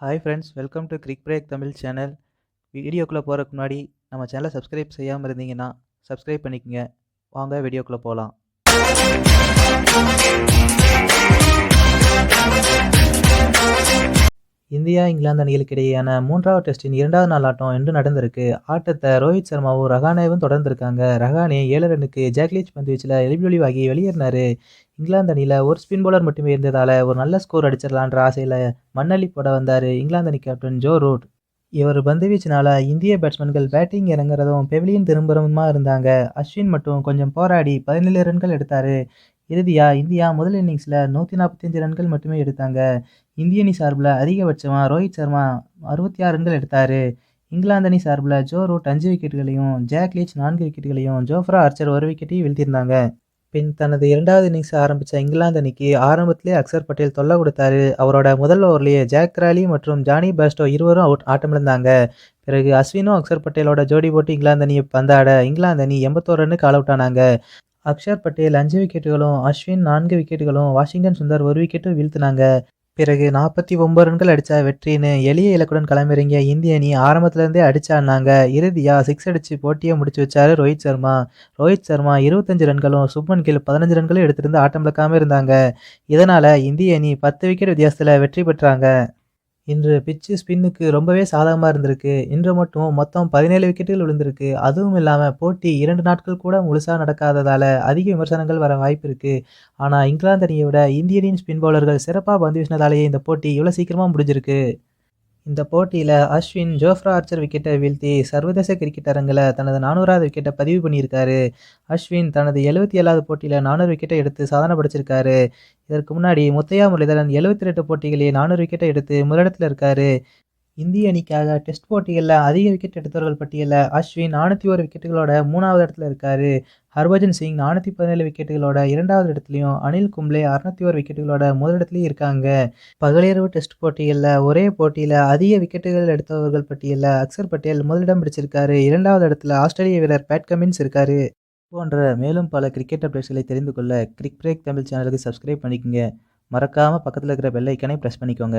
Hi friends welcome to cric break Tamil channel வீடியோக்குள்ளே போகிறதுக்கு முன்னாடி நம்ம சேனலை சப்ஸ்கிரைப் செய்யாமல் இருந்தீங்கன்னா சப்ஸ்கிரைப் பண்ணிக்கோங்க. வாங்க வீடியோக்குள்ளே போகலாம் இந்தியா இங்கிலாந்து அணிகளுக்கு இடையேயான மூன்றாவது டெஸ்டின் இரண்டாவது நாள் ஆட்டம் இன்று நடந்திருக்கு. ஆட்டத்தை ரோஹித் சர்மாவும் ரஹானேவும் தொடர்ந்துருக்காங்க. ரஹானே ஏழு ரன்னுக்கு ஜாக்லீச் பந்து வீச்சில் எலிபிலொலிவாகி வெளியேறினார். இங்கிலாந்து அணியில் ஒரு ஸ்பின் பவுலர் மட்டுமே இருந்ததால் ஒரு நல்ல ஸ்கோர் அடிச்சிடலான்ற ஆசையில் மண்ணள்ளி போட வந்தார் இங்கிலாந்து அணி கேப்டன் ஜோ ரூட். இவர் பந்து வீச்சினால இந்திய பேட்ஸ்மேன்கள் பேட்டிங் இறங்குறதும் பெவிலியன் திரும்புறதுமா இருந்தாங்க. அஸ்வின் மட்டும் கொஞ்சம் போராடி பதினேழு ரன்கள் எடுத்தார். இறுதியாக இந்தியா முதல் இன்னிங்ஸில் நூற்றி நாற்பத்தஞ்சு ரன்கள் மட்டுமே எடுத்தாங்க. இந்திய அணி சார்பில் அதிகபட்சமாக ரோஹித் சர்மா அறுபத்தி ஆறு ரன்கள் எடுத்தார். இங்கிலாந்து அணி சார்பில் ஜோ ரூட் அஞ்சு விக்கெட்டுகளையும் ஜாக் லீச் நான்கு விக்கெட்டுகளையும் ஜோஃப்ரா ஆர்ச்சர் ஒரு விக்கெட்டையும் வீழ்த்தியிருந்தாங்க. பின் தனது இரண்டாவது இன்னிங்ஸ் ஆரம்பித்த இங்கிலாந்து அணிக்கு ஆரம்பத்திலே அக்சர் பட்டேல் தொல்லை கொடுத்தாரு. அவரோட முதல் ஓவர்லேயே ஜாக் ராலி மற்றும் ஜானி பேஸ்டோ இருவரும் அவுட் ஆட்டமிழந்தாங்க. பிறகு அஸ்வினும் அக்சர் பட்டேலோட ஜோடி போட்டு இங்கிலாந்து அணியை பந்தாட இங்கிலாந்து அணி எண்பத்தோரு ரன்னுக்கு ஆல் அவுட் ஆனாங்க. அக்ஷர் பட்டேல் அஞ்சு விக்கெட்டுகளும் அஸ்வின் நான்கு விக்கெட்டுகளும் வாஷிங்டன் சுந்தர் ஒரு விக்கெட்டும் வீழ்த்தினாங்க. பிறகு நாற்பத்தி ஒன்பது ரன்கள் அடித்தா வெற்றின்னு எளிய இலக்குடன் களமிறங்கிய இந்திய அணி ஆரம்பத்துலேருந்தே அடிச்சாடினாங்க இறுதியாக சிக்ஸ் அடித்து போட்டியை முடிச்சு வச்சாரு ரோஹித் சர்மா. ரோஹித் சர்மா இருபத்தஞ்சு ரன்களும் சுப்மன் கில் பதினஞ்சு ரன்களும் எடுத்திருந்து ஆட்டம் இழக்காமல் இருந்தாங்க. இதனால் இந்திய அணி பத்து விக்கெட் வித்தியாசத்தில் வெற்றி பெற்றாங்க. இன்று பிச்சு ஸ்பின்னுக்கு ரொம்பவே சாதகமாக இருந்திருக்கு. இன்று மட்டும் மொத்தம் பதினேழு விக்கெட்டுகள் விழுந்திருக்கு. அதுவும் இல்லாமல் போட்டி இரண்டு நாட்கள் கூட முழுசாக நடக்காததால் அதிக விமர்சனங்கள் வர வாய்ப்பு இருக்குது ஆனால் இங்கிலாந்து அணியை விட இந்திய அணியின் ஸ்பின் பவுலர்கள் சிறப்பாக பந்து வீசினதாலேயே இந்த போட்டி இவ்வளோ சீக்கிரமாக முடிஞ்சிருக்கு. இந்த போட்டியில் அஸ்வின் ஜோஃப்ரா ஆர்ச்சர் விக்கெட்டை வீழ்த்தி சர்வதேச கிரிக்கெட் அரங்கில் தனது நானூறாவது விக்கெட்டை பதிவு பண்ணியிருக்காரு. அஸ்வின் தனது எழுபத்தி ஏழாவது போட்டியில் நானூறு விக்கெட்டை எடுத்து சாதனை படைச்சிருக்காரு. இதற்கு முன்னாடி முத்தையா முரளிதரன் எழுபத்தி ரெண்டு போட்டிகளில் நானூறு விக்கெட்டை எடுத்து முதலிடத்தில் இருக்காரு. இந்திய அணிக்காக டெஸ்ட் போட்டிகளில் அதிக விக்கெட் எடுத்தவர்கள் பட்டியலில் அஸ்வின் நானூற்றி ஒரு விக்கெட்டுகளோட மூணாவது இடத்துல இருக்கார். ஹர்பஜன் சிங் நானூற்றி பதினேழு விக்கெட்டுகளோட இரண்டாவது இடத்துலையும் அனில் கும்ப்ளே அறுநூத்தி ஒரு விக்கெட்டுகளோட முதலிடத்துலையும் இருக்காங்க. பகலிரவு டெஸ்ட் போட்டிகளில் ஒரே போட்டியில் அதிக விக்கெட்டுகள் எடுத்தவர்கள் பட்டியலில் அக்சர் பட்டேல் முதலிடம் பிடிச்சிருக்காரு. இரண்டாவது இடத்துல ஆஸ்திரேலிய வீரர் பேட் கமின்ஸ் இருக்காரு. போன்ற மேலும் பல கிரிக்கெட் அப்டேட்ஸ்களை தெரிந்து கொள்ள கிரிக் பிரேக் தமிழ் சேனலுக்கு சப்ஸ்கிரைப் பண்ணிக்கோங்க. மறக்காமல் பக்கத்தில் இருக்கிற பெல் ஐக்கனை ப்ரெஸ் பண்ணிக்கோங்க.